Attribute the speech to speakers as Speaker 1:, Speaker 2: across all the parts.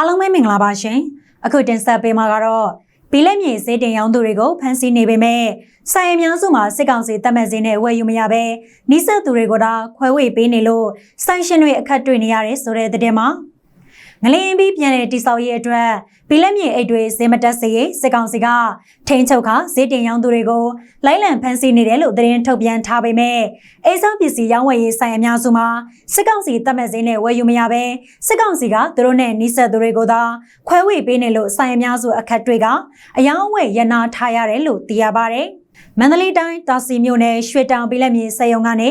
Speaker 1: အားလုံးပဲမင်္ဂလာပါရှင်အခုတင်ဆက်ပေးမှာကတော့ဘီလက်မြေဈေးတင်ရောင်းသူတွေကိုဖမ်းဆီးနေပေမဲ့ဆိုင်အများစုမှာစစ်ကောင်စီတပ်မှတ်ဈေးနဲ့ဝယ်ယူမရဘဲနှိစက်သူတွေကိုဒါခွဲဝေပေးနေလို့ဆိုင်ရှင်တွေအခက်တွေ့နေရတယ်ဆိုတဲ့တဲ့မှာ ငလင်းပြီးပြန်တဲ့တိဆောက်ရေးအတွက်ဘီလက်မြေအိတ်တွေဈေးမတက်စေရေးစစ်ကောင်စီကထိန်းချုပ်ခဈေးတင်ရောင်းသူတွေကိုလိုက်လံဖမ်းဆီးနေတယ်လို့သတင်းထုတ်ပြန်ထားပေမဲ့အိမ်ဆောင်ပစ္စည်းရောင်းဝယ်ရေးဆိုင်အများစုမှာစစ်ကောင်စီတပ်မှတ်ဈေးနဲ့ဝယ်ယူမရဘဲစစ်ကောင်စီကသူတို့နဲ့နှိစက်သူတွေကိုသာခွဲဝေပေးနေလို့ဆိုင်အများစုအခက်တွေကအယောင်းအဝယ်ရနာထားရတယ်လို့သိရပါတယ်။ မန္တလေးတိုင်းတာစီမြို့နယ်ရွှေတောင်ပြည်လက်မြေစက်ရုံကနေ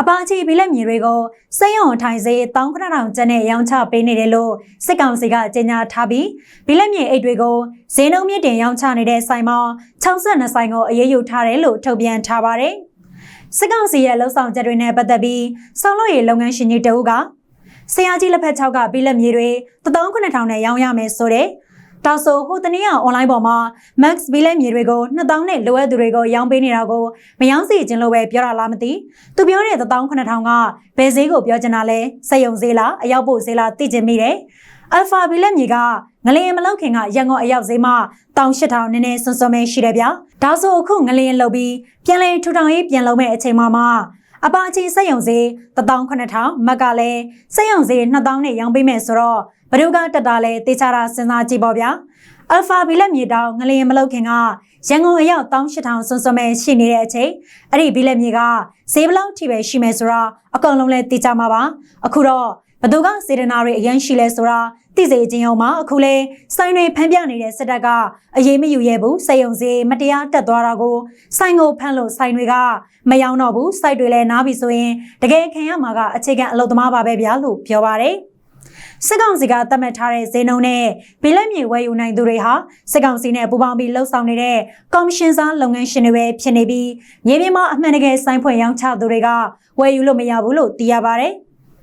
Speaker 1: အပါချီပြည်လက်မြေတွေကိုစက်ရုံထိုင်စေး19000ကျပ်နဲ့ရောင်းချပေးနေတယ်လို့စစ်ကောင်စီကကြေညာထားပြီးပြည်လက်မြေအိတ်တွေကိုဈေးနှုန်းမြင့်တင်ရောင်းချနေတဲ့ဆိုင်မှာ62ဆိုင်ကိုအရေးယူထားတယ်လို့ထုတ်ပြန်ထားပါတယ်။စစ်ကောင်စီရဲ့လှုပ်ဆောင်ချက်တွေနဲ့ပတ်သက်ပြီးဆောင်းလို့ရလုပ်ငန်းရှင်ကြီးတအုပ်ကဆရာကြီးလက်ဖက်6ကပြည်လက်မြေတွေ19000နဲ့ရောင်းရမယ်ဆိုတဲ့ ဒါဆိုဟိုတနေ့ကအွန်လိုင်းပေါ်မှာ Max ဘီလက်မြေတွေကို2000နဲ့လိုအပ်သူတွေကိုရောင်းပေးနေတာကိုမရောင်းစီခြင်းလို့ပဲပြောတာလားမသိသူပြောတဲ့18000ကဘယ်ဈေးကိုပြောချင်တာလဲစက်ယုံဈေးလားအရောက်ဖို့ဈေးလားသိချင်မိတယ်အယ်ဖာဘီလက်မြေကငလျင်မလောက်ခင်ကရန်ကုန်အရောက်ဈေးမှာ18000နည်းနည်းစွန်းစွန်းပဲရှိတယ်ဗျာဒါဆိုအခုငလျင်လောက်ပြီးပြန်လဲထူထောင်ရေးပြန်လုံးမဲ့အချိန်မှာမှအပါအချီစက်ယုံဈေး18000မက်ကလည်းစက်ယုံဈေး2000နဲ့ရောင်းပေးမယ်ဆိုတော့ ဘဒုကတက်တာလဲတေချာတာစဉ်းစားကြည့်ပေါ့ဗျာအယ်ဖာဘီလက်မြေတောင်ငလျင်မလုတ်ခင်ကရန်ကုန်အရောက်18000စွန်းစွန်းပဲရှိနေတဲ့အချိန်အဲ့ဒီဘီလက်မြေကဈေးဘလောက်ထိပဲရှိမယ်ဆိုတော့အကုန်လုံးလဲတေချာမှာပါအခုတော့ဘသူကစေတနာတွေအရင်ရှိလဲဆိုတာသိစေခြင်းအောင်မှာအခုလဲဆိုင်တွေဖမ်းပြနေတဲ့စစ်တပ်ကအရေးမယူရဲဘူးစေယုံစေမတရားတက်သွားတာကိုဆိုင်ကိုဖမ်းလို့ဆိုင်တွေကမယောင်းတော့ဘူးစိုက်တွေလည်းနားပြီဆိုရင်တကယ်ခံရမှာကအခြေခံအလုပ်သမားပါပဲဗျာလို့ပြောပါတယ် စစ်ကောင်စီကသတ်မှတ်ထားတဲ့ဈေးနှုန်းနဲ့ဘီလက်မြေဝယ်ယူနိုင်သူတွေဟာစစ်ကောင်စီနဲ့ပူးပေါင်းပြီးလှုပ်ဆောင်နေတဲ့ကော်မရှင်စားလုပ်ငန်းရှင်တွေပဲဖြစ်နေပြီးမြေပြင်မှာအမှန်တကယ်စိုင်းဖွင့်ရောင်းချသူတွေကဝယ်ယူလို့မရဘူးလို့သိရပါတယ်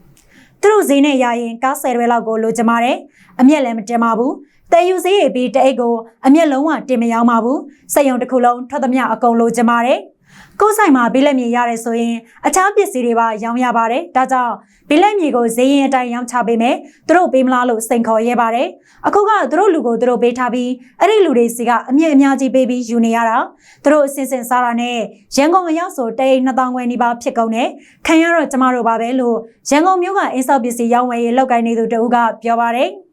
Speaker 1: ။သူတို့ဈေးနဲ့ရရင်ကားဆယ်ရွဲလောက်ကိုလိုချင်ပါတယ်။အမျက်လည်းမတင်ပါဘူး။တဲယူဈေးရပြီးတအိတ်ကိုအမျက်လုံးဝတင်မရောင်းပါဘူး။စက်ရုံတစ်ခုလုံးထွက်သမျှအကုန်လိုချင်ပါတယ်။ ကိုယ်ဆိုင်မှာဘိလက်မြေရတယ်ဆိုရင်အခြားပစ္စည်းတွေပါရောင်းရပါတယ်။ဒါကြောင့်ဘိလက်မြေကိုဈေးရင်အတိုင်းရောင်းချပေးမယ်။သူတို့ပေးမလားလို့စိန်ခေါ်ရဲပါတယ်။အခုကသူတို့လူကိုသူတို့ပေးထားပြီးအဲ့ဒီလူတွေစီကအမြင့်အများကြီးပေးပြီးယူနေရတာ။သူတို့အစင်စင်စားတာနဲ့ရန်ကုန်အရောက်ဆိုတိတ်2000ခွဲနီးပါးဖြစ်ကုန်တယ်။ခံရတော့ကျမတို့ပါပဲလို့ရန်ကုန်မြို့ကအင်းဆောက်ပစ္စည်းရောင်းဝယ်ရေးလုပ်ကိုင်နေသူတဦးကပြောပါတယ်။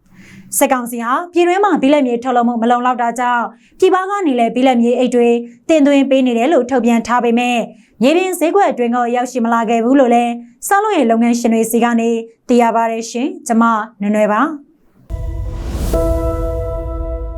Speaker 1: စစ်ကောင်စီဟာပြည်တွင်းမှာဘိလက်မြေထုတ်လုပ်မှုမလုံလောက်တာကြောင့်ပြည်ပကနေလည်းဘိလက်မြေအိတ်တွေတင်သွင်းပေးနေတယ်လို့ထုတ်ပြန်ထားပေမဲ့မြေပြင်ဈေးကွက်အတွင်းကရောက်ရှိမလာခဲ့ဘူးလို့လည်းစောက်လို့ရဲ့လုပ်ငန်းရှင်တွေစီကနေသိရပါတယ်ရှင်။ကျွန်မနွယ်နွယ်ပါ။